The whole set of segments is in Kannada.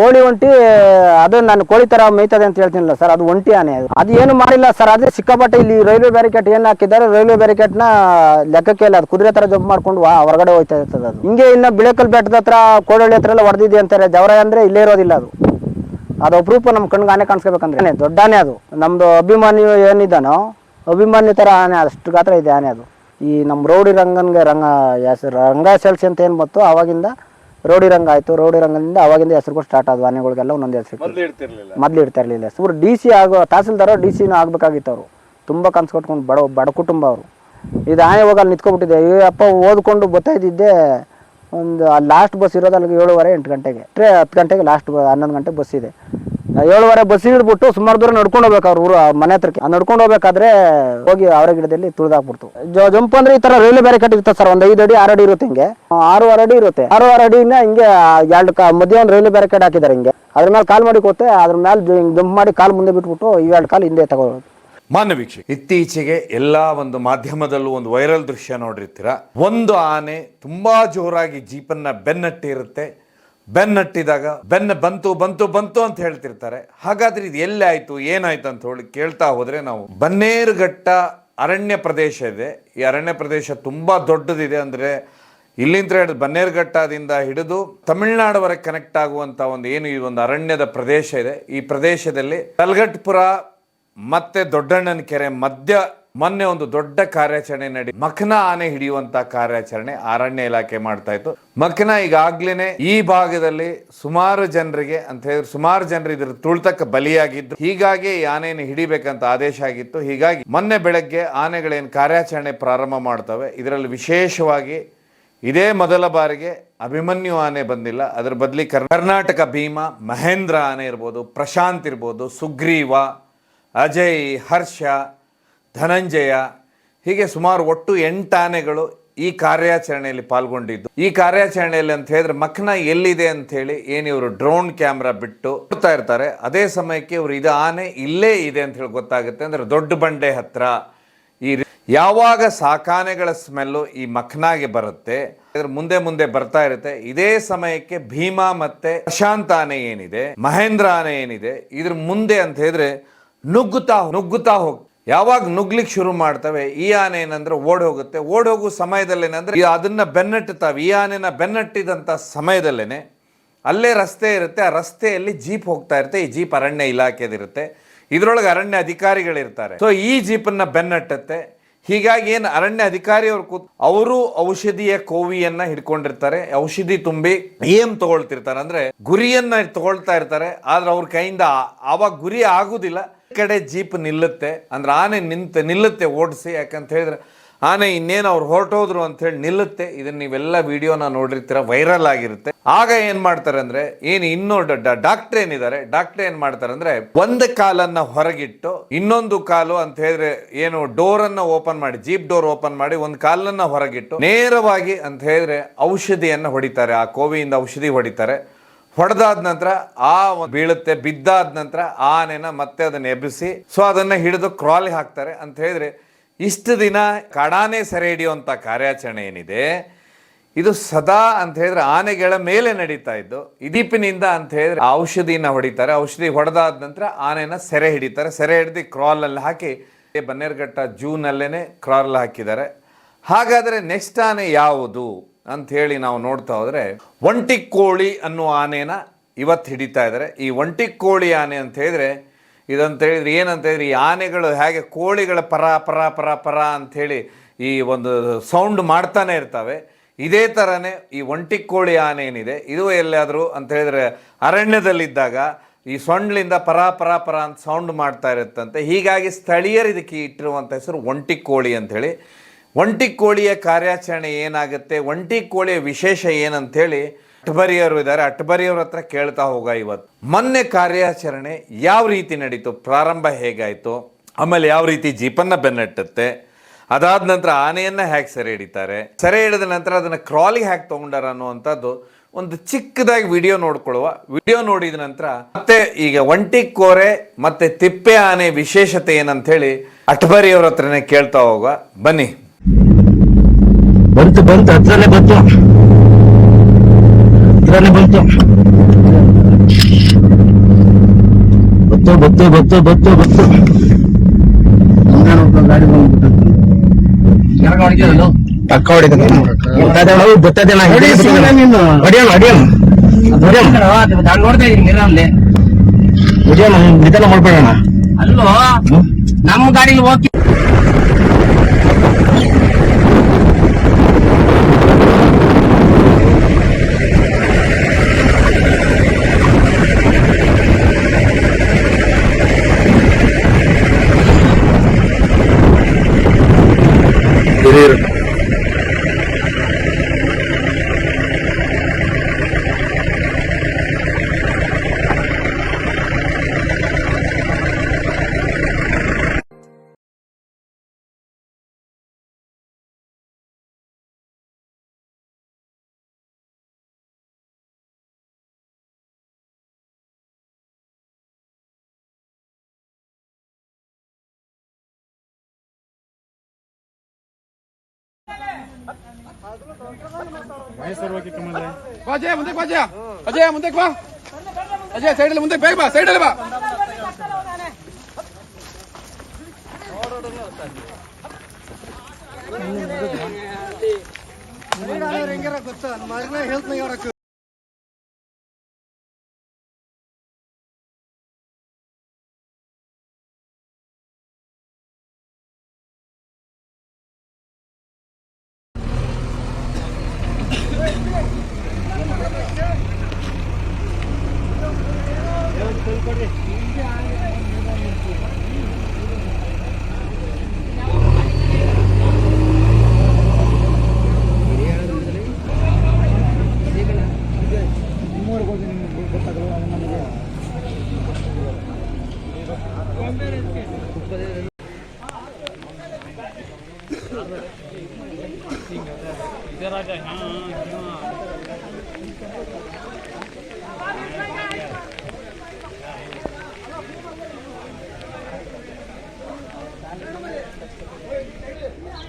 ಕೋಳಿ ಒಂಟಿ, ಅದು ನಾನು ಕೋಳಿ ತರ ಮೇಯ್ತದೆ ಅಂತ ಹೇಳ್ತೀನಿಲ್ಲ ಸರ್, ಅದು ಒಂಟಿ ಆನೆ ಅದು. ಅದು ಏನು ಮಾಡಿಲ್ಲ ಸರ್ ಅದೇ ಸಿಕ್ಕಾಪಟ್ಟೆ ಇಲ್ಲಿ ರೈಲ್ವೆ ಬ್ಯಾರಿಕೇಟ್ ಏನ್ ಹಾಕಿದ್ದಾರೆ, ರೈಲ್ವೆ ಬ್ಯಾರಿಕೇಡ್ನ ಲೆಕ್ಕಕ್ಕೆ ಇಲ್ಲ, ಅದು ಕುದುರೆ ತರ ಜಂಪ್ ಮಾಡ್ಕೊಂಡು ವಾ, ಹೊರಗಡೆ ಹೋಯ್ತಾ ಇರ್ತದೆ ಅದು. ಹಿಂಗೆ ಇನ್ನ ಬಿಳಕಲ್ ಬೆಟ್ಟದ ಹತ್ರ ಕೋಡಳ್ಳಿ ಹತ್ರ ಎಲ್ಲ ಹೊಡೆದಿದೆ ಅಂತಾರೆ ಜವರ ಅಂದ್ರೆ ಇಲ್ಲೇ ಇರೋದಿಲ್ಲ ಅದು. ಅದು ಅಪರೂಪ ನಮ್ಮ ಕಣ್ಗೆ ಆನೆ ಕಾಣಿಸ್ಕೋಬೇಕಂದ್ರೆ. ದೊಡ್ಡ ಆನೆ ಅದು. ನಮ್ದು ಅಭಿಮಾನಿ ಏನಿದ್ದಾನೋ, ಅಭಿಮಾನಿ ತರ ಆನೆ, ಅಷ್ಟು ಗಾತ್ರ ಇದೆ ಆನೆ ಅದು. ಈ ನಮ್ಮ ರೌಡಿ ರಂಗನ್ಗೆ ರಂಗ ರಂಗ ಸೆಲ್ಸಿ ಅಂತ ಏನು ಬಂತು ಅವಾಗಿಂದ ರೌಡಿ ರಂಗ ಆಯ್ತು ರೌಡಿ ರಂಗದಿಂದ ಅವಾಗಿಂದ ಹೆಸರುಗಳು ಸ್ಟಾರ್ಟ್ ಆದ್ವು. ಆನೆಗಳಿಗೆಲ್ಲ ಒಂದೊಂದು ಹೆಸರು ಮೊದಲು ಇಡ್ತಿರ್ಲಿಲ್ಲ. ಮೊದ್ಲು ಇಡ್ತಾ ಇರಲಿಲ್ಲ ಇವ್ರು ಡಿ ಸಿ ಆಗೋ ತಹಸೀಲ್ದಾರ ಡಿ ಸಿನೂ ಆಗ್ಬೇಕಾಗಿತ್ತು ಅವರು. ತುಂಬ ಕನ್ಸು ಕಟ್ಕೊಂಡು ಬಡ ಬಡ ಕುಟುಂಬ ಅವರು. ಇದು ಆನೆ ಹೋಗಿ ಅಲ್ಲಿ ನಿಂತ್ಕೊಬಿಟ್ಟಿದೆ. ಈ ಅಪ್ಪ ಓದ್ಕೊಂಡು ಬರ್ತಾ ಇದ್ದಿದ್ದೆ ಒಂದು ಲಾಸ್ಟ್ ಬಸ್ ಇರೋದು ಅಲ್ಲಿಗೆ ಏಳುವರೆ ಎಂಟು ಗಂಟೆಗೆ. ಟ್ರೇ ಹತ್ತು ಗಂಟೆಗೆ ಲಾಸ್ಟ್ ಹನ್ನೊಂದು ಗಂಟೆಗೆ ಬಸ್ ಇದೆ. ಏಳುವರೆ ಬಸ್ ಹಿಡ್ಬಿಟ್ಟು ಸುಮಾರು ದೂರ ನಡ್ಕೊಂಡು ಹೋಗ್ಬೇಕು ಅವ್ರ ಊರು ಮನೆ ಹತ್ರಕ್ಕೆ. ನಡ್ಕೊಂಡು ಹೋಗ್ಬೇಕಾದ್ರೆ ಹೋಗಿ ಅವರ ಗಿಡದಲ್ಲಿ ತುಳಿದಾಕ್ಬಿಡ್ತು ಜಂಪ್ ಅಂದ್ರೆ ಈ ತರ ರೈಲ್ವೆ ಬೇರೆ ಕಟ್ಟಿರ್ತಾರೆ ಸರ್, ಒಂದ್ ಐದು ಅಡಿ, ಆರು ಅಡಿ ಇರುತ್ತೆ ಹಿಂಗೆ. ಆರು ಆರು ಅಡಿ ಇರುತ್ತೆ. ಆರು ಆರು ಅಡಿಯಿಂದ ಹಿಂಗೆ ಎರಡು ಮಧ್ಯೆ ಒಂದು ರೈಲ್ವೆ ಕಡೆ ಹಾಕಿದ್ದಾರೆ ಹಿಂಗೆ. ಅದ್ರ ಮೇಲೆ ಕಾಲ್ ಮಾಡಿ ಕೂತೆ ಅದ್ರ ಮೇಲೆ ಜಂಪ್ ಮಾಡಿ ಕಾಲ್ ಮುಂದೆ ಬಿಟ್ಬಿಟ್ಟು ಇವೆರಡು ಕಾಲು ಹಿಂದೆ ತಗೊಳ್ಳೋದು. ಮಾನ್ಯ ವೀಕ್ಷಕ ಇತ್ತೀಚೆಗೆ ಎಲ್ಲ ಒಂದು ಮಾಧ್ಯಮದಲ್ಲೂ ಒಂದು ವೈರಲ್ ದೃಶ್ಯ ನೋಡಿರ್ತೀರ? ಒಂದು ಆನೆ ತುಂಬಾ ಜೋರಾಗಿ ಜೀಪನ್ನ ಬೆನ್ನಟ್ಟಿರುತ್ತೆ. ಬೆನ್ನಟ್ಟಿದಾಗ, ಬೆನ್ನ ಬಂತು ಬಂತು ಬಂತು ಅಂತ ಹೇಳ್ತಿರ್ತಾರೆ. ಹಾಗಾದ್ರೆ ಇದು ಎಲ್ಲಿ ಆಯ್ತು, ಏನಾಯ್ತು ಅಂತ ಹೇಳಿ ಕೇಳ್ತಾ ಹೋದ್ರೆ ನಾವು ಬನ್ನೇರುಘಟ್ಟ ಅರಣ್ಯ ಪ್ರದೇಶ ಇದೆ. ಈ ಅರಣ್ಯ ಪ್ರದೇಶ ತುಂಬಾ ದೊಡ್ಡದಿದೆ ಅಂದ್ರೆ ಇಲ್ಲಿಂದ ಹಿಡಿದು ಬನ್ನೇರುಘಟ್ಟದಿಂದ ಹಿಡಿದು ತಮಿಳುನಾಡುವರೆಗೆ ಕನೆಕ್ಟ್ ಆಗುವಂತ ಒಂದು ಏನು ಈ ಒಂದು ಅರಣ್ಯದ ಪ್ರದೇಶ ಇದೆ. ಈ ಪ್ರದೇಶದಲ್ಲಿ ತಲ್ಘಟ್ಪುರ ಮತ್ತೆ ದೊಡ್ಡಣ್ಣನ ಕೆರೆ ಮಧ್ಯ ಮೊನ್ನೆ ಒಂದು ದೊಡ್ಡ ಕಾರ್ಯಾಚರಣೆ ನಡಿ, ಮಖನ ಆನೆ ಹಿಡಿಯುವಂತ ಕಾರ್ಯಾಚರಣೆ ಅರಣ್ಯ ಇಲಾಖೆ ಮಾಡ್ತಾ ಇತ್ತು. ಮಖನ ಈಗಾಗ್ಲೇನೆ ಈ ಭಾಗದಲ್ಲಿ ಸುಮಾರು ಜನರಿಗೆ ಅಂತ ಹೇಳಿದ್ರೆ ಸುಮಾರು ಜನರು ಇದ್ರ ತುಳಿತಕ್ಕೆ ಬಲಿಯಾಗಿದ್ದು ಹೀಗಾಗಿ ಈ ಆನೆಯನ್ನು ಹಿಡಿಬೇಕಂತ ಆದೇಶ ಆಗಿತ್ತು. ಹೀಗಾಗಿ ಮೊನ್ನೆ ಬೆಳಗ್ಗೆ ಆನೆಗಳೇನು ಕಾರ್ಯಾಚರಣೆ ಪ್ರಾರಂಭ ಮಾಡ್ತವೆ, ಇದರಲ್ಲಿ ವಿಶೇಷವಾಗಿ ಇದೇ ಮೊದಲ ಬಾರಿಗೆ ಅಭಿಮನ್ಯು ಆನೆ ಬಂದಿಲ್ಲ. ಅದರ ಬದಲಿ ಕರ್ನಾಟಕ ಭೀಮ, ಮಹೇಂದ್ರ ಆನೆ ಇರ್ಬೋದು, ಪ್ರಶಾಂತ್ ಇರ್ಬೋದು, ಸುಗ್ರೀವ, ಅಜಯ್, ಹರ್ಷ ಧನಂಜಯ, ಹೀಗೆ ಸುಮಾರು ಒಟ್ಟು ಎಂಟು ಆನೆಗಳು ಈ ಕಾರ್ಯಾಚರಣೆಯಲ್ಲಿ ಪಾಲ್ಗೊಂಡಿದ್ದು. ಈ ಕಾರ್ಯಾಚರಣೆಯಲ್ಲಿ ಅಂತ ಹೇಳಿದ್ರೆ ಮಕ್ನ ಎಲ್ಲಿದೆ ಅಂತ ಹೇಳಿ ಏನು ಇವರು ಡ್ರೋನ್ ಕ್ಯಾಮ್ರಾ ಬಿಟ್ಟು ನೋಡ್ತಾ ಇರ್ತಾರೆ. ಅದೇ ಸಮಯಕ್ಕೆ ಇವರು ಇದು ಆನೆ ಇಲ್ಲೇ ಇದೆ ಅಂತ ಹೇಳಿ ಗೊತ್ತಾಗುತ್ತೆ. ಅಂದ್ರೆ ದೊಡ್ಡ ಬಂಡೆ ಹತ್ರ ಈ ಯಾವಾಗ ಸಾಕಾನೆಗಳ ಸ್ಮೆಲ್ಲು ಈ ಮಖ್ನಾಗೆ ಬರುತ್ತೆ, ಇದ್ರ ಮುಂದೆ ಮುಂದೆ ಬರ್ತಾ ಇರುತ್ತೆ. ಇದೇ ಸಮಯಕ್ಕೆ ಭೀಮಾ ಮತ್ತೆ ಪ್ರಶಾಂತ ಆನೆ ಏನಿದೆ, ಮಹೇಂದ್ರ ಆನೆ ಏನಿದೆ, ಇದ್ರ ಮುಂದೆ ಅಂತ ಹೇಳಿದ್ರೆ ನುಗ್ಗುತ್ತಾ ನುಗ್ಗುತ್ತಾ ಹೋಗ್ ಯಾವಾಗ ನುಗ್ಲಿಕ್ಕೆ ಶುರು ಮಾಡ್ತವೆ, ಈ ಆನೆ ಏನಂದ್ರೆ ಓಡ್ ಹೋಗುತ್ತೆ. ಓಡ್ ಹೋಗೋ ಸಮಯದಲ್ಲಿ ಏನಂದ್ರೆ ಅದನ್ನ ಬೆನ್ನಟ್ಟುತ್ತವೆ. ಈ ಆನೆನ ಬೆನ್ನಟ್ಟಿದಂತ ಸಮಯದಲ್ಲೇನೆ ಅಲ್ಲೇ ರಸ್ತೆ ಇರುತ್ತೆ. ಆ ರಸ್ತೆಯಲ್ಲಿ ಜೀಪ್ ಹೋಗ್ತಾ ಇರುತ್ತೆ. ಈ ಜೀಪ್ ಅರಣ್ಯ ಇಲಾಖೆದಿರುತ್ತೆ ಇದ್ರೊಳಗೆ ಅರಣ್ಯ ಅಧಿಕಾರಿಗಳಿರ್ತಾರೆ. ಸೊ ಈ ಜೀಪನ್ನ ಬೆನ್ನಟ್ಟತ್ತೆ. ಹೀಗಾಗಿ ಏನು ಅರಣ್ಯ ಅಧಿಕಾರಿಯವರು ಕೂತ್ ಅವರು ಔಷಧಿಯ ಕೋವಿಯನ್ನ ಹಿಡ್ಕೊಂಡಿರ್ತಾರೆ. ಔಷಧಿ ತುಂಬಿ ಏಮ್ ತಗೊಳ್ತಿರ್ತಾರೆ. ಅಂದ್ರೆ ಗುರಿಯನ್ನ ತಗೊಳ್ತಾ ಇರ್ತಾರೆ. ಆದ್ರೆ ಅವ್ರ ಕೈಯಿಂದ ಆವಾಗ ಗುರಿ ಆಗುದಿಲ್ಲ. ಕಡೆ ಜೀಪ್ ನಿಲ್ಲುತ್ತೆ, ಅಂದ್ರೆ ಆನೆ ನಿಂತ, ನಿಲ್ಲುತ್ತೆ ಓಡಿಸಿ, ಯಾಕಂತ ಹೇಳಿದ್ರೆ ಆನೆ ಇನ್ನೇನು ಅವ್ರು ಹೊರಟೋದ್ರು ಅಂತ ಹೇಳಿ ನಿಲ್ಲುತ್ತೆ. ಇದನ್ನ ನೀವೆಲ್ಲ ವಿಡಿಯೋನ ನೋಡಿರ್ತೀರ, ವೈರಲ್ ಆಗಿರುತ್ತೆ. ಆಗ ಏನ್ ಮಾಡ್ತಾರೆ ಅಂದ್ರೆ, ಏನು ಇನ್ನೂ ಡಾಕ್ಟರ್ ಏನಿದ್ದಾರೆ, ಡಾಕ್ಟರ್ ಏನ್ ಮಾಡ್ತಾರೆ ಅಂದ್ರೆ, ಒಂದು ಕಾಲನ್ನ ಹೊರಗಿಟ್ಟು ಇನ್ನೊಂದು ಕಾಲು ಅಂತ ಹೇಳಿದ್ರೆ ಏನು ಡೋರ್ ಅನ್ನ ಓಪನ್ ಮಾಡಿ, ಜೀಪ್ ಡೋರ್ ಓಪನ್ ಮಾಡಿ ಒಂದು ಕಾಲನ್ನ ಹೊರಗಿಟ್ಟು ನೇರವಾಗಿ ಅಂತ ಹೇಳಿದ್ರೆ ಔಷಧಿಯನ್ನ ಹೊಡಿತಾರೆ. ಆ ಕೋವಿಯಿಂದ ಔಷಧಿ ಹೊಡಿತಾರೆ. ಹೊಡೆದಾದ ನಂತರ ಆ ಬೀಳುತ್ತೆ, ಬಿದ್ದಾದ ನಂತರ ಆನೆನ ಮತ್ತೆ ಅದನ್ನ ಎಬ್ಬಿಸಿ, ಸೊ ಅದನ್ನ ಹಿಡಿದು ಕ್ರಾಲಿ ಹಾಕ್ತಾರೆ. ಅಂತ ಹೇಳಿದ್ರೆ ಇಷ್ಟು ದಿನ ಕಾಡಾನೆ ಸೆರೆ ಹಿಡಿಯುವಂತ ಕಾರ್ಯಾಚರಣೆ ಏನಿದೆ? ಇದು ಸದಾ ಅಂತ ಹೇಳಿದ್ರೆ ಆನೆಗಳ ಮೇಲೆ ನಡೀತಾ ಇದ್ದು, ಇದೀಪಿನಿಂದ ಅಂತ ಹೇಳಿದ್ರೆ ಔಷಧಿನ ಹೊಡಿತಾರೆ. ಔಷಧಿ ಹೊಡೆದಾದ ನಂತರ ಆನೆನ ಸೆರೆ ಹಿಡಿತಾರೆ. ಸೆರೆ ಹಿಡಿದು ಕ್ರಾಲ್ ಅಲ್ಲಿ ಹಾಕಿ, ಬನ್ನೇರ್ಘಟ್ಟ ಜೂನ್ ಅಲ್ಲೇನೆ ಕ್ರಾಲ್ ಹಾಕಿದ್ದಾರೆ. ಹಾಗಾದ್ರೆ ನೆಕ್ಸ್ಟ್ ಆನೆ ಯಾವುದು? ಅಂತ ಹೇಳಿ ನಾವು ನೋಡ್ತಾ ಹೋದ್ರೆ, ಒಂಟಿ ಕೋಳಿ ಅನ್ನುವ ಆನೆನ ಇವತ್ತು ಹಿಡಿತಾ ಇದ್ದಾರೆ ಈ ಒಂಟಿ ಕೋಳಿ ಆನೆ ಅಂತ ಹೇಳಿದ್ರೆ, ಇದಂತ ಹೇಳಿದ್ರೆ ಏನಂತ ಹೇಳಿದ್ರೆ, ಈ ಆನೆಗಳು ಹೇಗೆ ಕೋಳಿಗಳ ಪರ ಪರ ಪರ ಪರ ಅಂತ ಹೇಳಿ ಈ ಒಂದು ಸೌಂಡ್ ಮಾಡ್ತಾನೆ ಇರ್ತವೆ. ಇದೇ ಥರನೇ ಈ ಒಂಟಿ ಕೋಳಿ ಆನೆ ಏನಿದೆ, ಇದು ಎಲ್ಲಾದರೂ ಅಂತ ಹೇಳಿದ್ರೆ ಅರಣ್ಯದಲ್ಲಿದ್ದಾಗ ಈ ಸೊಂಡ್ಲಿಂದ ಪರ ಪರ ಪರ ಅಂತ ಸೌಂಡ್ ಮಾಡ್ತಾ ಇರುತ್ತಂತೆ. ಹೀಗಾಗಿ ಸ್ಥಳೀಯರು ಇದಕ್ಕೆ ಇಟ್ಟಿರುವಂಥ ಹೆಸರು ಒಂಟಿ ಕೋಳಿ ಅಂತ ಹೇಳಿ. ಒಂಟಿ ಕೋಳಿಯ ಕಾರ್ಯಾಚರಣೆ ಏನಾಗುತ್ತೆ? ಒಂಟಿ ಕೋಳಿಯ ವಿಶೇಷ ಏನಂತೇಳಿ ಅಟ್ಬರಿಯವರು ಇದ್ದಾರೆ. ಅಟ್ಬರಿಯವ್ರ ಹತ್ರ ಕೇಳ್ತಾ ಹೋಗ ಇವತ್ತು. ಮೊನ್ನೆ ಕಾರ್ಯಾಚರಣೆ ಯಾವ ರೀತಿ ನಡೀತು? ಪ್ರಾರಂಭ ಹೇಗಾಯಿತು? ಆಮೇಲೆ ಯಾವ ರೀತಿ ಜೀಪನ್ನ ಬೆನ್ನಟ್ಟುತ್ತೆ? ಅದಾದ ನಂತರ ಆನೆಯನ್ನ ಹೇಗೆ ಸೆರೆ ಹಿಡಿತಾರೆ? ಸೆರೆ ಹಿಡಿದ ನಂತರ ಅದನ್ನ ಕ್ರಾಲಿಗೆ ಹ್ಯಾಕ್ ತಗೊಂಡಾರ ಅನ್ನುವಂಥದ್ದು ಒಂದು ಚಿಕ್ಕದಾಗಿ ವಿಡಿಯೋ ನೋಡ್ಕೊಳ್ಳುವ. ವಿಡಿಯೋ ನೋಡಿದ ನಂತರ ಮತ್ತೆ ಈಗ ಒಂಟಿ ಕೋರೆ ಮತ್ತೆ ತಿಪ್ಪೆ ಆನೆ ವಿಶೇಷತೆ ಏನಂತ ಹೇಳಿ ಅಟ್ಬರಿಯವ್ರ ಹತ್ರನೇ ಕೇಳ್ತಾ ಹೋಗುವ. ಬನ್ನಿ. ಬಂತು ಬಂತು ಹತ್ರನೇ ಬಂತು. ಹತ್ರನೇ ಬಂತು. ಬತ್ತು ಬತ್ತು ಬತ್ತು ಬತ್ತು ಗಾಡಿ ಪಕ್ಕ ಬರ್ತದೆ ನೋಡ್ತಾ ಇದೀನಿ ಮಿರರ್ಲಿ ಹೊಡಿಯೋಣ ನಿಧಾನ ಮಾಡ್ಬೇಡಣ. ಅಲ್ಲೋ? ನಮ್ಮ ಗಾಡಿಲಿ ಹೋಗಿ ಬಾ ಅಜಯ್ ಮುಂದಕ್ಕೆ ಬಾ ಸೈಡ್ ಅಲ್ಲಿ ಮುಂದಕ್ಕೆ ಬಾ ಅಜಯ್ ಸೈಡಲ್ಲಿ ಮುಂದಕ್ಕೆ ಬೇಗ ಬಾ ಸೈಡಲ್ಲಿ ಬಾ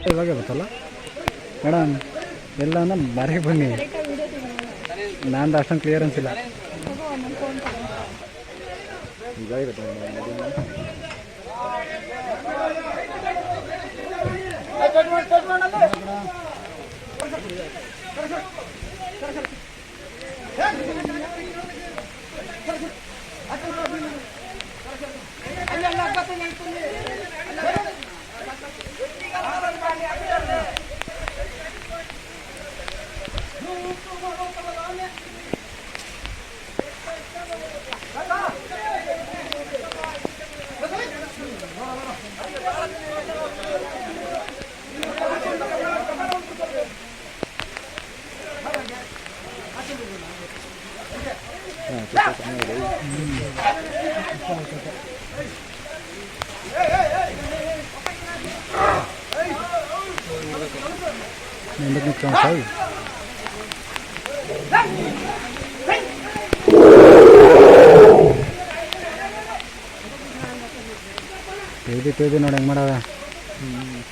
ಇವಾಗ ಗೊತ್ತಲ್ಲ? ಮೇಡಮ್ ಎಲ್ಲ ಮರೆ ಬನ್ನಿ. ನಾನು ಅಷ್ಟೊಂದು ಕ್ಲಿಯರೆನ್ಸ್ ಇಲ್ಲ. ఎందుకు నిత్యం సాయి ತೇದಿ ತೇದಿ ನೋಡಿ ಹೆಂಗೆ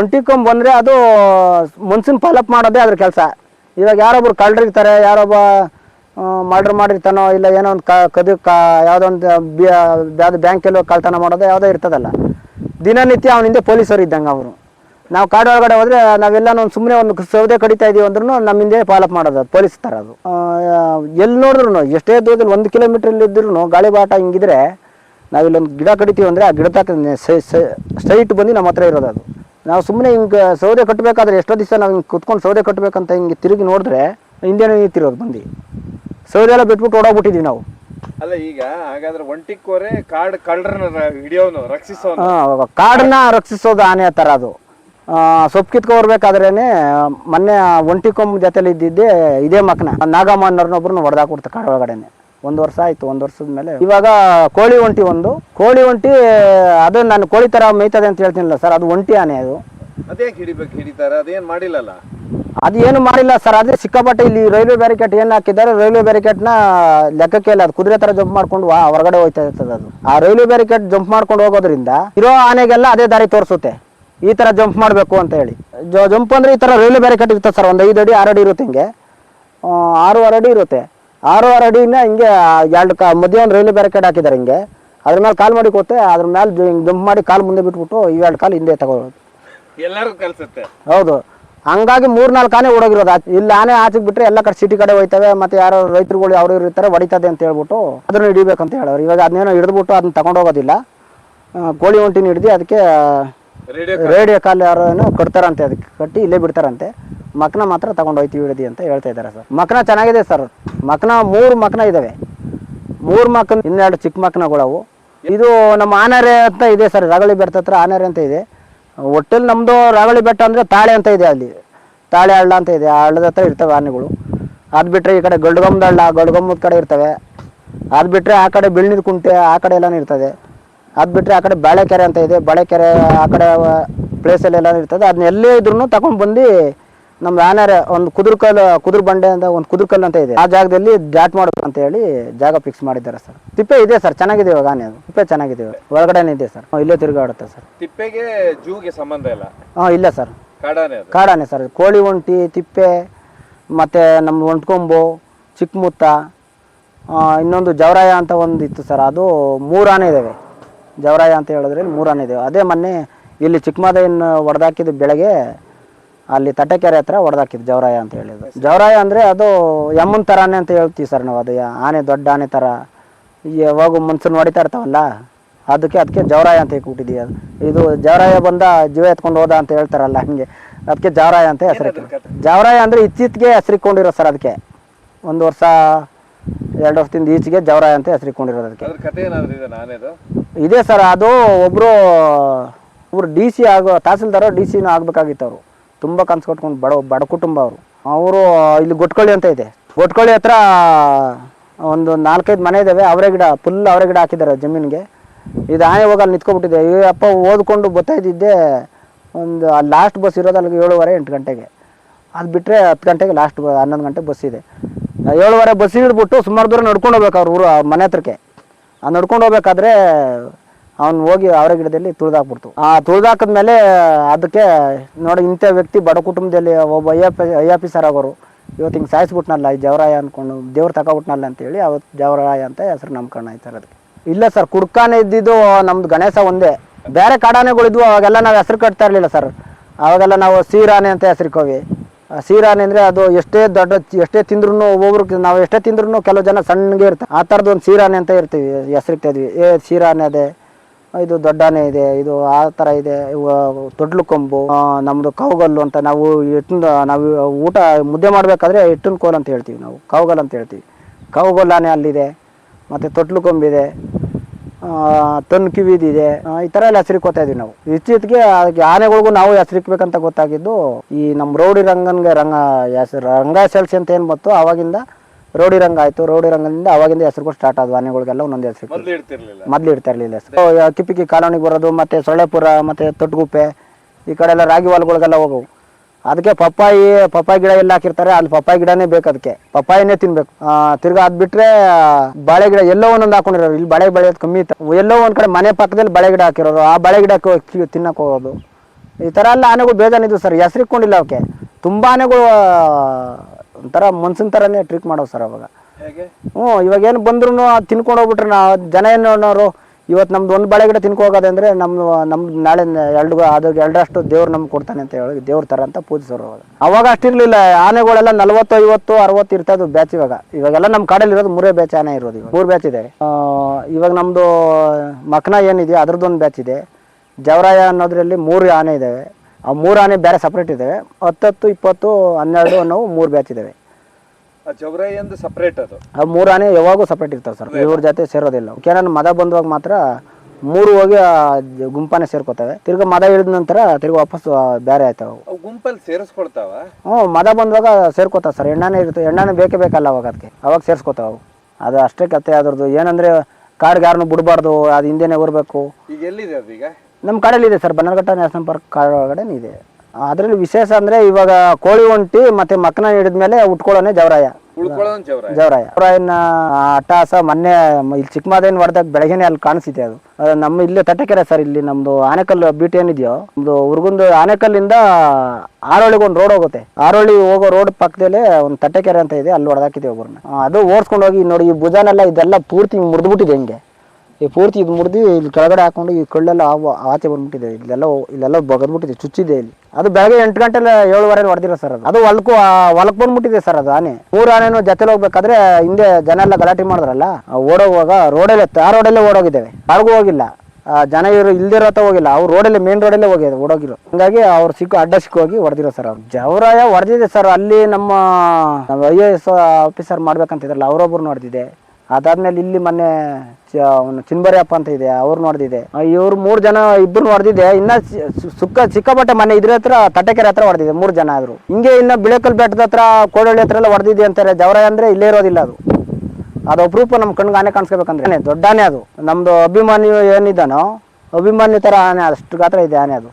ಮಾಡವ ಒಂಟಿಕೊಂಬ್ ಬಂದ್ರೆ ಅದು ಮನ್ಸಿನ ಫಾಲಪ್ ಮಾಡೋದೇ ಅದ್ರ ಕೆಲಸ. ಇವಾಗ ಯಾರೊಬ್ರು ಕಳ್ರಿರ್ತಾರೆ ಯಾರೊಬ್ಬ ಮರ್ಡರ್ ಮಾಡಿರ್ತಾನೋ ಇಲ್ಲ ಏನೋ ಒಂದು ಕ, ಕದು, ಕ, ಯಾವುದೋ ಒಂದು ಯಾವ್ದು ಬ್ಯಾಂಕಲ್ಲೋ ಕಳ್ತನ ಮಾಡೋದು ಯಾವುದೋ ಇರ್ತದಲ್ಲ. ದಿನನಿತ್ಯ ಅವನ ಹಿಂದೆ ಪೊಲೀಸರು ಇದ್ದಂಗೆ ಅವರು. ನಾವು ಕಾಡು ಒಳಗಡೆ ಹೋದ್ರೆ ನಾವೆಲ್ಲ ಒಂದು ಸುಮ್ಮನೆ ಒಂದು ಸೌದೆ ಕಡಿತಾ ಇದೀವಿ ಅಂದ್ರೂ ನಮ್ಮ ಹಿಂದೆ ಫಾಲೋಅಪ್ ಮಾಡೋದು, ಪೊಲೀಸ್ ಥರ ಅದು. ಎಲ್ಲಿ ನೋಡಿದ್ರು ಎಷ್ಟೇ ದೂರದಲ್ಲಿ ಒಂದು ಕಿಲೋಮೀಟ್ರಲ್ಲಿ ಇದ್ರೂ ಗಾಳಿ ಬಾಟ ಹಿಂಗಿದ್ರೆ ನಾವಿಲ್ಲೊಂದು ಗಿಡ ಕಡಿತೀವಿ ಅಂದರೆ ಆ ಗಿಡ ತಕ್ಕ ಸ್ಟ್ರೈಟ್ ಬಂದು ನಮ್ಮ ಹತ್ರ ಇರೋದು ಅದು. ನಾವು ಸುಮ್ಮನೆ ಹಿಂಗೆ ಸೌದೆ ಕಟ್ಟಬೇಕಾದ್ರೆ ಎಷ್ಟೋ ದಿವಸ ನಾವು ಹಿಂಗೆ ಕುತ್ಕೊಂಡು ಸೌದೆ ಕಟ್ಟಬೇಕಂತ ಹಿಂಗೆ ತಿರುಗಿ ನೋಡಿದ್ರೆ ಹಿಂದೆನೇ ನಿಂತಿರೋದು ಬಂದು. ಸೌದೆ ಎಲ್ಲ ಬಿಟ್ಬಿಟ್ಟು ಓಡೋಗ್ಬಿಟ್ಟಿದ್ವಿ ನಾವು. ಅಲ್ಲ ಈಗ ಹಾಗಾದ್ರೆ ಒಂಟಿಕೋರೆ ಕಾಡ್ ಕಳ್ಳರನ್ನ ಹಿಡಿಯೋನು ರಕ್ಷಿಸೋ ಹಾಂ ಕಾಡನ್ನ ರಕ್ಷಿಸೋದು ಆನೆ ಥರ ಅದು. ಸೊಪ್ಪು ಕಿತ್ಕೊ ಬರ್ಬೇಕಾದ್ರೇನೆ ಮೊನ್ನೆ ಒಂಟಿ ಕೊಂಬ್ ಜೊತೆಲಿ ಇದ್ದಿದ್ದೆ ಇದೇ ಮಕ್ನ. ನಾಗಮ್ಮ ಅನ್ನೋರ್ನೊಬ್ರನ್ನ ಹೊಡೆದಾಕ್ಬಿಡ್ತು ಕಾಡ ಒಳಗಡೆನೆ ಒಂದು ವರ್ಷ ಆಯ್ತು ಒಂದು ವರ್ಷದ ಮೇಲೆ. ಇವಾಗ ಕೋಳಿ ಒಂಟಿ ಒಂದು. ಕೋಳಿ ಒಂಟಿ ಅದು ನಾನು ಕೋಳಿ ಥರ ಮೇಯ್ತದೆ ಅಂತ ಹೇಳ್ತೀನಿಲ್ಲ ಸರ್ ಅದು ಒಂಟಿ ಆನೆ ಅದು. ಅದೇನ್ ಹಿಡಿಬೇಕು ಹಿಡಿತಾರೆ? ಅದೇನ್ ಮಾಡಿಲ್ಲಲ್ಲ? ಏನು ಮಾಡಿಲ್ಲ ಸರ್ ಅದೇ ಸಿಕ್ಕಾಪಟ್ಟೆ ಇಲ್ಲಿ ರೈಲ್ವೆ ಬ್ಯಾರಿಕೇಡ್ ಏನು ಹಾಕಿದ್ದಾರೆ ರೈಲ್ವೆ ಬ್ಯಾರಿಕೇಡ್ನ ಲೆಕ್ಕಕ್ಕೆ ಇಲ್ಲ ಅದು ಕುದುರೆ ತರ ಜಂಪ್ ಮಾಡ್ಕೊಂಡು ವಾ ಹೊರಗಡೆ ಹೋಯ್ತಾ ಇರ್ತದೆ ಅದು. ಆ ರೈಲ್ವೆ ಬ್ಯಾರಿಕೇಡ್ ಜಂಪ್ ಮಾಡ್ಕೊಂಡು ಹೋಗೋದ್ರಿಂದ ಇರೋ ಆನೆಗೆಲ್ಲ ಅದೇ ದಾರಿ ತೋರಿಸುತ್ತೆ. ಈ ತರ ಜಂಪ್ ಮಾಡಬೇಕು ಅಂತ ಹೇಳಿ. ಜಂಪ್ ಅಂದ್ರೆ ಈ ತರ ರೈಲ್ವೆ ಬ್ಯಾರಿಕೇಡ್ ಇರುತ್ತೆ ಸರ್ ಒಂದು ಐದು ಅಡಿ ಆರು ಅಡಿ ಇರುತ್ತೆ ಹಿಂಗೆ. ಆರು ಆರು ಅಡಿ ಇರುತ್ತೆ. ಆರು ಆರು ಅಡಿಯಿಂದ ಹಿಂಗೆ ಎರಡು ಕಾ ಮಧ್ಯೆ ಒಂದು ರೈಲ್ವೆ ಬ್ಯಾರಿಕೇಡ್ ಹಾಕಿದ್ದಾರೆ ಹಿಂಗೆ. ಅದ್ರ ಮೇಲೆ ಕಾಲ್ ಮಾಡಿ ಕೂತೆ ಅದ್ರ ಮೇಲೆ ಜಂಪ್ ಮಾಡಿ ಕಾಲು ಮುಂದೆ ಬಿಟ್ಬಿಟ್ಟು ಇವೆರಡು ಕಾಲು ಹಿಂದೆ ತಗೊಳ್ಳೋದು. ಎಲ್ಲರೂ ಕಲ್ಸುತ್ತೆ. ಹೌದು. ಹಂಗಾಗಿ ಮೂರ್ನಾಲ್ಕು ಆನೆ ಓಡೋಗಿರೋದು. ಇಲ್ಲಿ ಆನೆ ಆಚೆಗೆ ಬಿಟ್ರೆ ಎಲ್ಲ ಕಡೆ ಸಿಟಿ ಕಡೆ ಹೋಯ್ತವೆ ಮತ್ತೆ ಯಾರೋ ರೈತರುಗಳು ಯಾರು ಇರ್ತಾರೆ ಹೊಡಿತದೆ ಅಂತ ಹೇಳ್ಬಿಟ್ಟು ಅದನ್ನ ಹಿಡಿಬೇಕಂತ ಹೇಳೋರು ಇವಾಗ ಅದನ್ನೇನೋ ಹಿಡಿದ್ಬಿಟ್ಟು ಅದನ್ನ ತಗೊಂಡೋಗೋದಿಲ್ಲ ಕೋಳಿ ಒಂಟಿನ ಹಿಡ್ದು ಅದಕ್ಕೆ ರೇಡಿಯೋ ರೇಡಿಯೋ ಕಾಲ್ ಯಾರೋ ಏನೋ ಕಟ್ತಾರಂತೆ ಅದಕ್ಕೆ ಕಟ್ಟಿ ಇಲ್ಲೇ ಬಿಡ್ತಾರಂತೆ. ಮಕ್ನ ಮಾತ್ರ ತಗೊಂಡು ಹೋಯ್ತೀವಿ ಹಿಡಿದಿ ಅಂತ ಹೇಳ್ತಾ ಇದ್ದಾರೆ ಸರ್. ಮಕ್ನ ಚೆನ್ನಾಗಿದೆ ಸರ್. ಮಕ್ನ ಮೂರು ಮಕ್ನ ಇದ್ದಾವೆ ಮೂರು ಮಕ್ಕನ ಇನ್ನೆರಡು ಚಿಕ್ಕ ಮಕ್ನಗಳವು ಇದು ನಮ್ಮ ಆನರೆ ಅಂತ ಇದೆ ಸರ್ ರಾಗಳಿ ಬೆಟ್ಟ ಹತ್ರ ಆನರೆ ಅಂತ ಇದೆ. ಒಟ್ಟಲ್ಲಿ ನಮ್ಮದು ರಾಗಳಿ ಬೆಟ್ಟ ಅಂದರೆ ತಾಳೆ ಅಂತ ಇದೆ ಅಲ್ಲಿ. ತಾಳೆ ಹಳ್ಳ ಅಂತ ಇದೆ, ಆ ಹಳ್ಳದ ಹತ್ರ ಇರ್ತವೆ ಆನೆಗಳು. ಅದು ಬಿಟ್ಟರೆ ಈ ಕಡೆ ಗಡ್ಗಮ್ಮದ ಹಳ್ಳ, ಗಡ್ಗಮ್ಮದ ಕಡೆ ಇರ್ತವೆ. ಅದು ಬಿಟ್ಟರೆ ಆ ಕಡೆ ಬಿಳ್ನಿದ ಕುಂಟೆ, ಆ ಕಡೆ ಎಲ್ಲನೂ ಇರ್ತದೆ. ಅದು ಬಿಟ್ಟರೆ ಆ ಕಡೆ ಬಾಳೆಕೆರೆ ಅಂತ ಇದೆ. ಬಾಳೆಕೆರೆ ಆ ಕಡೆ ಪ್ಲೇಸಲ್ಲಿ ಎಲ್ಲ ಇರ್ತದೆ. ಅದನ್ನ ಎಲ್ಲೇ ಇದ್ರೂ ತಗೊಂಡು ಬಂದು ನಮ್ಮ ಆನರ್ ಒಂದು ಕುದುರ್ಕಲ್ ಕುದುರ್ ಬಂಡೆ ಅಂತ ಒಂದು ಕುದುರ್ಕಲ್ ಅಂತ ಇದೆ. ಆ ಜಾಗದಲ್ಲಿ ಜಾಟ್ ಮಾಡಬೇಕು ಅಂತ ಹೇಳಿ ಜಾಗ ಫಿಕ್ಸ್ ಮಾಡಿದ್ದಾರೆ ಸರ್. ತಿಪ್ಪೆ ಇದೆ ಸರ್ ಚೆನ್ನಾಗಿದೆ ಇವಾಗ ಆನೆ ಅದು. ತಿಪ್ಪೆ ಚೆನ್ನಾಗಿದೆ ಒಳಗಡೆ ಒಳಗಡೆನೇ ಇದೆ ಸರ್. ಇಲ್ಲೇ ತಿರುಗಾಡುತ್ತೆ ಸರ್. ತಿಪ್ಪೆಗೆ ಜೂಗೆ ಸಂಬಂಧ ಇಲ್ಲ? ಹಾಂ ಇಲ್ಲ ಸರ್. ಕಾಡಾನೆ ಅದು? ಕಾಡಾನೆ ಸರ್. ಕೋಳಿ ಒಂಟಿ ತಿಪ್ಪೆ ಮತ್ತೆ ನಮ್ಮ ಒಂಟ್ಕೊಂಬು ಚಿಕ್ಕಮುತ್ತ ಆ, ಇನ್ನೊಂದು ಜವರಾಯ ಅಂತ ಒಂದು ಇತ್ತು ಸರ್. ಅದು ಮೂರು ಆನೆ ಇದ್ದಾವೆ ಜವರಾಯ ಅಂತ ಹೇಳಿದ್ರೆ ಮೂರು ಆನೆ ಇದ್ದಾವೆ ಅದೇ ಮೊನ್ನೆ ಇಲ್ಲಿ ಚಿಕ್ಕಮದಯ್ಯನ ಹೊಡೆದಾಕಿದ್ದು ಬೆಳಗ್ಗೆ ಅಲ್ಲಿ ತಟ್ಟೆಕೆರೆ ಹತ್ರ ಹೊಡೆದಾಕಿದ್ದು ಜವರಾಯ ಅಂತ ಹೇಳಿದ್ರು. ಜವರಾಯ ಅಂದರೆ ಅದು ಯಮ್ಮನ್ ಥರಾನೇ ಅಂತ ಹೇಳ್ತೀವಿ ಸರ್ ನಾವು ಅದು ಆನೆ ದೊಡ್ಡ ಆನೆ ಥರ ಯಾವಾಗ ಮನ್ಸನ್ನು ಹೊಡಿತಾ ಇರ್ತಾವಲ್ಲ ಅದಕ್ಕೆ ಅದಕ್ಕೆ ಜವರಾಯ ಅಂತ ಇಟ್ಬಿಟ್ಟಿದ್ದೀವಿ ಅದು. ಇದು ಜವರಾಯ ಬಂದ ಜೀವ ಎತ್ಕೊಂಡು ಹೋದ ಅಂತ ಹೇಳ್ತಾರಲ್ಲ ಹಂಗೆ ಅದಕ್ಕೆ ಜವರಾಯ ಅಂತ ಹೆಸರು ಜವರಾಯ ಅಂದರೆ ಇತ್ತೀಚೆಗೆ ಹೆಸರಿಕೊಂಡಿರೋ ಸರ್ ಅದಕ್ಕೆ. ಒಂದು ವರ್ಷ ಎರಡು ವರ್ಷದಿಂದ ಈಚೆಗೆ ಜವರಾಯ ಅಂತ ಹೆಸರಿಕೊಂಡಿರೋದು ಅದಕ್ಕೆ. ಇದೆ ಸರ್ ಅದು ಒಬ್ಬರು ಒಬ್ರು ಡಿ ಸಿ ಆಗೋ ತಹಸೀಲ್ದಾರು ಡಿ ಸಿನೂ ಆಗಬೇಕಾಗಿತ್ತು ಅವರು. ತುಂಬ ಕನ್ಸು ಕಟ್ಕೊಂಡು ಬಡ ಬಡ ಕುಟುಂಬ ಅವರು. ಅವರು ಇಲ್ಲಿ ಗೊಟ್ಕೊಳ್ಳಿ ಅಂತ ಇದೆ. ಗೊಟ್ಕೊಳ್ಳಿ ಹತ್ರ ಒಂದು ನಾಲ್ಕೈದು ಮನೆ ಇದ್ದಾವೆ ಅವರೇ ಗಿಡ ಫುಲ್ ಅವರೇ ಗಿಡ ಹಾಕಿದ್ದಾರೆ ಜಮೀನಿಗೆ. ಇದು ಆನೆ ಹೋಗಿ ಅಲ್ಲಿ ನಿಂತ್ಕೊಬಿಟ್ಟಿದೆ ಈ ಅಪ್ಪ, ಓದ್ಕೊಂಡು ಬರ್ತಾ ಇದ್ದಿದ್ದೆ ಒಂದು ಲಾಸ್ಟ್ ಬಸ್ ಇರೋದು ಅಲ್ಲಿಗೆ ಏಳುವರೆ ಎಂಟು ಗಂಟೆಗೆ. ಅದು ಬಿಟ್ಟರೆ ಹತ್ತು ಗಂಟೆಗೆ ಲಾಸ್ಟ್ ಹನ್ನೊಂದು ಗಂಟೆ ಬಸ್ ಇದೆ. ಏಳುವರೆ ಬಸ್ ಹಿಡಿದ್ಬಿಟ್ಟು ಸುಮಾರು ದೂರ ನಡ್ಕೊಂಡು ಹೋಗ್ಬೇಕು ಅವ್ರ ಊರು ಮನೆ ಹತ್ರಕ್ಕೆ. ಆ, ನಡ್ಕೊಂಡು ಹೋಗ್ಬೇಕಾದ್ರೆ ಅವ್ನು ಹೋಗಿ ಅವರ ಗಿಡದಲ್ಲಿ ತುಳಿದಾಕ್ಬಿಡ್ತು ಆ ತುಳಿದಾಕದ್ಮೇಲೆ ಅದಕ್ಕೆ ನೋಡಿ ಇಂಥ ವ್ಯಕ್ತಿ ಬಡ ಕುಟುಂಬದಲ್ಲಿ ಒಬ್ಬ ಐ ಎಫ್ ಐ ಆಫೀಸರ್ ಆಗೋರು. ಇವತ್ತು ಹಿಂಗೆ ಸಾಯಿಸ್ಬಿಟ್ನಲ್ಲ, ಈ ಜವರಾಯ ಅಂದ್ಕೊಂಡು ದೇವ್ರು ತಗೊಬಿಟ್ನಲ್ಲ ಅಂತೇಳಿ ಅವತ್ತು ಜವರಾಯ ಅಂತ ಹೆಸರು ನಾಮಕರಣ ಆಯ್ತಾರೆ ಅದಕ್ಕೆ. ಇಲ್ಲ ಸರ್, ಕುಡ್ಕಾನೆ ಇದ್ದಿದ್ದು ನಮ್ದು ಗಣೇಶ ಒಂದೇ. ಬೇರೆ ಕಾಡಾನೆಗಳಿದ್ವು ಅವಾಗೆಲ್ಲ ನಾವು ಹೆಸರು ಕಟ್ತಾ ಇರಲಿಲ್ಲ ಸರ್. ಅವಾಗೆಲ್ಲ ನಾವು ಸೀರಾನೆ ಅಂತ ಹೆಸರಿಕೋವಿ ಸೀರಾನೆ ಅಂದರೆ ಅದು ಎಷ್ಟೇ ದೊಡ್ಡ, ಎಷ್ಟೇ ತಿಂದ್ರೂ ಒಬ್ಬೊಬ್ರು ನಾವು ಎಷ್ಟೇ ತಿಂದ್ರೂ ಕೆಲವು ಜನ ಸಣ್ಣಗೆ ಇರ್ತಾರೆ. ಆ ಥರದ್ದು ಒಂದು ಸೀರಾನೆ ಅಂತ ಇರ್ತೀವಿ ಹೆಸರಿಕ್ತಾ ಇದ್ವಿ ಏ ಸೀರಾನೆ ಅದೇ. ಇದು ದೊಡ್ಡಾನೆ ಇದೆ, ಇದು ಆ ಥರ ಇದೆ ತೊಡ್ಲು ಕೊಂಬು ನಮ್ಮದು ನಮ್ದು ಕಾವುಗಲ್ಲು ಅಂತ ನಾವು ಹಿಟ್ಟು ನಾವು ಊಟ ಮುದ್ದೆ ಮಾಡಬೇಕಾದ್ರೆ ಹಿಟ್ಟಿನ ಕೋಲ್ ಅಂತ ಹೇಳ್ತೀವಿ ನಾವು ಕಾವುಗಲ್ ಅಂತ ಹೇಳ್ತೀವಿ. ಕಾವುಗಲ್ ಆನೆ ಅಲ್ಲಿದೆ, ಮತ್ತು ತೊಟ್ಲು ಕೊಂಬಿದೆ ತನ್ ಕಿವಿದಿದೆ ಈ ಥರ ಎಲ್ಲ ಹೆಸರಿಕೋತಾ ಇದೀವಿ ನಾವು. ಇತ್ತೀಚೆಗೆ ಆನೆಗಳಿಗೂ ನಾವು ಹೆಸರಿಕ್ಬೇಕಂತ ಗೊತ್ತಾಗಿದ್ದು ಈ ನಮ್ಮ ರೌಡಿ ರಂಗನ್ಗೆ ರಂಗ, ಹೆಸರು ರಂಗ ಸೆಲ್ಸಿ ಅಂತ ಏನು ಬಂತು, ಅವಾಗಿಂದ ರೌಡಿ ರಂಗ ಆಯ್ತು ರೋಡಿ ರಂಗದಿಂದ ಅವಾಗಿಂದ ಹೆಸರುಗಳು ಸ್ಟಾರ್ಟ್ ಆದ್ವು. ಆನೆಗಳಿಗೆಲ್ಲ ಒಂದೊಂದು ಹೆಸರು ಮೊದ್ಲು ಇಡ್ತಿರ್ಲಿಲ್ಲ. ಮೊದ್ಲು ಇಡ್ತಾ ಇರಲಿಲ್ಲ ಹೆಸರು ಕಿಪಿಕಿ ಕಾಲೋನಿಗೆ ಬರೋದು ಮತ್ತೆ ಸೊಳ್ಳೆಪುರ ಮತ್ತೆ ತೊಟ್ಗುಪ್ಪೆ ಈ ಕಡೆ ಎಲ್ಲ ರಾಗಿ ವಾಲ್ಗಳಿಗೆಲ್ಲ ಹೋಗವು. ಅದಕ್ಕೆ ಪಪ್ಪಾಯಿ ಪಪ್ಪಾಯಿ ಗಿಡ ಎಲ್ಲ ಹಾಕಿರ್ತಾರೆ ಅಲ್ಲಿ ಪಪ್ಪಾಯಿ ಗಿಡನೇ ಬೇಕು ಅದಕ್ಕೆ. ಪಪ್ಪಾಯಿನೇ ತಿನ್ಬೇಕು. ತಿರ್ಗಾ ಅದ್ ಬಿಟ್ರೆ ಬಾಳೆ ಗಿಡ ಎಲ್ಲೋ ಒಂದೊಂದು ಹಾಕೊಂಡಿರೋರು. ಇಲ್ಲಿ ಬಳೆ ಬೆಳೆಯೋದು ಕಮ್ಮಿ ಇತ್ತು. ಎಲ್ಲೋ ಒಂದ್ ಕಡೆ ಮನೆ ಪಕ್ಕದಲ್ಲಿ ಬಳೆ ಗಿಡ ಹಾಕಿರೋರು. ಆ ಬಳೆ ಗಿಡಕ್ಕೆ ತಿನ್ನಕ್ ಹೋಗೋದು. ಈ ಥರ ಎಲ್ಲ ಆನೆಗಳು ಬೇಜಾನಿದ್ವು ಸರ್. ಹೆಸರಿಕೊಂಡಿಲ್ಲ ಅವಕ್ಕೆ ತುಂಬ ಆನೆಗಳು ಒಂಥರ ಮನ್ಸಿನ ಥರನೇ ಟ್ರೀಟ್ ಮಾಡೋ ಸರ್ ಅವಾಗ. ಹ್ಞೂ ಇವಾಗ ಏನು ಬಂದ್ರು ತಿನ್ಕೊಂಡು ಹೋಗ್ಬಿಟ್ರೆ ನಾ ಜನ ಏನು ಅನ್ನೋರು ಇವತ್ತು ನಮ್ದು ಒಂದು ಬಾಳೆ ಗಿಡ ತಿನ್ಕೊ ಅಂದರೆ ನಮ್ಮ ನಮ್ದು ನಾಳೆ ಎರಡು ಅದು ಎರಡರಷ್ಟು ದೇವ್ರು ನಮ್ಗೆ ಕೊಡ್ತಾನೆ ಅಂತ ಹೇಳಿ ದೇವ್ರ ಥರ ಅಂತ ಪೂಜಿಸೋರು ಅವಾಗ. ಅವಾಗ ಅಷ್ಟಿರಲಿಲ್ಲ ಆನೆಗಳೆಲ್ಲ ನಲ್ವತ್ತು ಐವತ್ತು ಅರವತ್ತು ಇರ್ತದ್ದು ಬ್ಯಾಚ್ ಇವಾಗ. ಇವಾಗೆಲ್ಲ ನಮ್ಮ ಕಾಡಲ್ಲಿ ಇರೋದು ಮೂರೇ ಬ್ಯಾಚ್ ಆನೆ ಇರೋದು ಇವಾಗ. ಮೂರು ಬ್ಯಾಚ್ ಇದೆ. ಇವಾಗ ನಮ್ಮದು ಮಕ್ನ ಏನಿದೆ ಅದ್ರದ್ದೊಂದು ಬ್ಯಾಚ್ ಇದೆ. ಜವರಾಯ ಅನ್ನೋದ್ರಲ್ಲಿ ಮೂರು ಆನೆ ಇದ್ದಾವೆ ಆ ಮೂರು ಆನೆ ಬೇರೆ ಸಪ್ರೇಟ್ ಇದ್ದಾವೆ ಹತ್ತತ್ತು ಇಪ್ಪತ್ತು ಹನ್ನೆರಡು ಅನ್ನೋ ಮೂರು ಬ್ಯಾಚ್ ಇದ್ದಾವೆ ಸಪ್ರೇಟ್ ಸಪರೇಟ್ ಅದು. ಆ ಮೂರು ಆನೆ ಯಾವಾಗೂ ಸಪ್ರೇಟ್ ಇರ್ತಾವೆ ಸರ್. ಇವ್ರ ಜೊತೆ ಸೇರೋದಿಲ್ಲ. ಏನಾದ್ರು ಮದ ಬಂದಾಗ ಮಾತ್ರ ಮೂರು ಹೋಗಿ ಆ ಗುಂಪಾನೆ ಸೇರ್ಕೋತವೆ. ತಿರ್ಗ ಮದ ಇಳಿದ ನಂತರ ತಿರ್ಗ ವಾಪಸ್ ಬೇರೆ ಆಯ್ತಾವೆ ಅವು. ಅವು ಗುಂಪಲ್ಲಿ ಸೇರಿಸ್ಕೊಳ್ತಾವ? ಹ್ಞೂ ಮದ ಬಂದಾಗ ಸೇರ್ಕೋತಾವ ಸರ್. ಎಣ್ಣಾನೆ ಇರುತ್ತೆ. ಎಣ್ಣಾನೆ ಬೇಕೇ ಬೇಕಲ್ಲ ಅವಾಗ ಅದಕ್ಕೆ. ಅವಾಗ ಸೇರಿಸ್ಕೋತಾವ ಅವು. ಅದು ಅಷ್ಟೇ ಕತೆ ಅದ್ರದ್ದು ಏನಂದ್ರೆ ಕಾಡ್ಗೆ ಯಾರನ್ನು ಬಿಡಬಾರ್ದು. ಅದು ಹಿಂದೆನೇ ಬರಬೇಕು ಈಗ ಎಲ್ಲಿದೆ ಅದು ಈಗ? ನಮ್ಮ ಕಾಡಲ್ಲಿ ಇದೆ ಸರ್ ಬನ್ನರ್ಘಟ್ಟ ನ್ಯಾಷನಲ್ ಪಾರ್ಕ್ ಕಾಡು ಒಳಗಡೆ ಇದೆ. ಅದರಲ್ಲಿ ವಿಶೇಷ ಅಂದ್ರೆ ಇವಾಗ ಕೋಳಿ ಒಂಟಿ ಮತ್ತೆ ಮಕ್ಕನ ಹಿಡಿದ್ಮೇಲೆ ಉಟ್ಕೊಳ್ಳೋನೆ ಜವರಾಯ. ಜವರಾಯ. ಜವರಾಯ. ಜವರಾಯನ ಅಟ್ಟಹಾಸ ಮೊನ್ನೆ ಇಲ್ಲಿ ಚಿಕ್ಕಮಾದೇನ್ ಹೊಡೆದಾಗ ಬೆಳಗ್ಗೆನೆ ಅಲ್ಲಿ ಕಾಣಿಸಿದೆ ಅದು. ಅದು ನಮ್ಮ ಇಲ್ಲಿ ತಟ್ಟೆಕೆರೆ ಸರ್ ಇಲ್ಲಿ ನಮ್ದು ಆನೆಕಲ್ ಬೀಟ್ ಏನಿದೆಯೋ ಒಂದು ಹುರ್ಗುಂದು ಆನೆಕಲ್ಲಿಂದ ಆರೋಳಿಗೆ ಒಂದು ರೋಡ್ ಹೋಗುತ್ತೆ. ಆರೋಳಿ ಹೋಗೋ ರೋಡ್ ಪಕ್ಕದಲ್ಲೇ ಒಂದು ತಟ್ಟೆಕೆರೆ ಅಂತ ಇದೆ ಅಲ್ಲಿ ಹೊಡೆದಾಕಿದೆ ಒಬ್ಬರನ್ನ ಅದು ಓಡಿಸ್ಕೊಂಡು ಹೋಗಿ ನೋಡಿ ಈ ಭುಜನೆಲ್ಲ ಇದೆಲ್ಲ ಪೂರ್ತಿ ಮುರಿದ್ಬಿಟ್ಟಿದೆ ಹಿಂಗೆ. ಈ ಪೂರ್ತಿ ಇದು ಮುರಿದು ಇಲ್ಲಿ ಕೆಳಗಡೆ ಹಾಕೊಂಡು ಈ ಕಳ್ಳೆಲ್ಲ ಆಚೆ ಬಂದ್ಬಿಟ್ಟಿದೆ. ಇಲ್ಲೆಲ್ಲ ಇಲ್ಲೆಲ್ಲ ಬಗದ್ಬಿಟ್ಟಿದೆ, ಚುಚ್ಚಿದೆ ಇಲ್ಲಿ. ಅದು ಬೆಳಗ್ಗೆ ಎಂಟು ಗಂಟೆಲ್ಲ ಏಳುವರೆ ಹೊಡೆದಿರೋ ಸರ್ ಅದು. ಅದು ಹೊಲಕ್ಕೂ ಹೊಲಕ್ ಬಂದ್ಬಿಟ್ಟಿದೆ ಸರ್ ಅದು ಆನೆ. ಊರ ಆನೆನು ಜೊತೆಲಿ ಹೋಗ್ಬೇಕಾದ್ರೆ ಹಿಂದೆ ಜನ ಎಲ್ಲ ಗಲಾಟೆ ಮಾಡಿದ್ರಲ್ಲ ಓಡೋಗುವಾಗ ರೋಡಲ್ಲೇ ಆ ರೋಡಲ್ಲೇ ಓಡೋಗಿದ್ದೇವೆ. ಯಾರಿಗೂ ಹೋಗಿಲ್ಲ. ಜನ ಇವರು ಇಲ್ದಿರೋ ಹೋಗಿಲ್ಲ. ಅವ್ರು ರೋಡಲ್ಲಿ ಮೇನ್ ರೋಡಲ್ಲೇ ಹೋಗಿದ್ರು ಓಡೋಗಿರೋ. ಹಂಗಾಗಿ ಅವ್ರು ಸಿಕ್ಕು ಅಡ್ಡ ಸಿಕ್ಕೋಗಿ ಹೊಡೆದಿರೋ ಸರ್ ಅವ್ರು. ಜವರಾಯ ಹೊಡೆದಿದೆ ಸರ್. ಅಲ್ಲಿ ನಮ್ಮ ಐ ಎ ಎಸ್ ಆಫೀಸರ್ ಮಾಡ್ಬೇಕಂತಿದ್ರಲ್ಲ, ಅವರೊಬ್ರು ನೋಡ್ದಿದೆ ಅದಾದ್ಮೇಲೆ ಇಲ್ಲಿ ಮೊನ್ನೆ ಚಿನ್ಬರಿಯಪ್ಪ ಅಂತ ಇದೆ, ಅವ್ರು ನೋಡ್ದಿದೆ. ಇವ್ರು ಮೂರು ಜನ ಇಬ್ರು ನೋಡ್ದಿದೆ, ಇನ್ನ ಸುಕ್ಕ, ಸಿಕ್ಕಾಪಟ್ಟೆ ಮನೆ ಇದ್ರ ಹತ್ರ, ತಟ್ಟೆಕೆರೆ ಹತ್ರ ಹೊಡೆದಿದೆ ಮೂರು ಜನ ಆದ್ರು. ಹಿಂಗೆ ಇನ್ನ ಬಿಳಕಲ್ ಬೆಟ್ಟದ ಹತ್ರ, ಕೋಡಳ್ಳಿ ಹತ್ರ ಎಲ್ಲ ಹೊಡೆದಿದೆ ಅಂತಾರೆ, ಜವರ ಅಂದ್ರೆ ಇಲ್ಲೇ ಇರೋದಿಲ್ಲ ಅದು. ಅದು ಅಪರೂಪ ನಮ್ಮ ಕಣ್ಗೆ ಆನೆ ಕಾಣಿಸ್ಕೋಬೇಕಂದ್ರೆ. ದೊಡ್ಡ ಆನೆ ಅದು. ನಮ್ದು ಅಭಿಮಾನಿ ಏನಿದ್ದಾನೋ ಅಭಿಮಾನಿ ತರ ಆನೆ, ಅಷ್ಟು ಗಾತ್ರ ಇದೆ ಆನೆ ಅದು.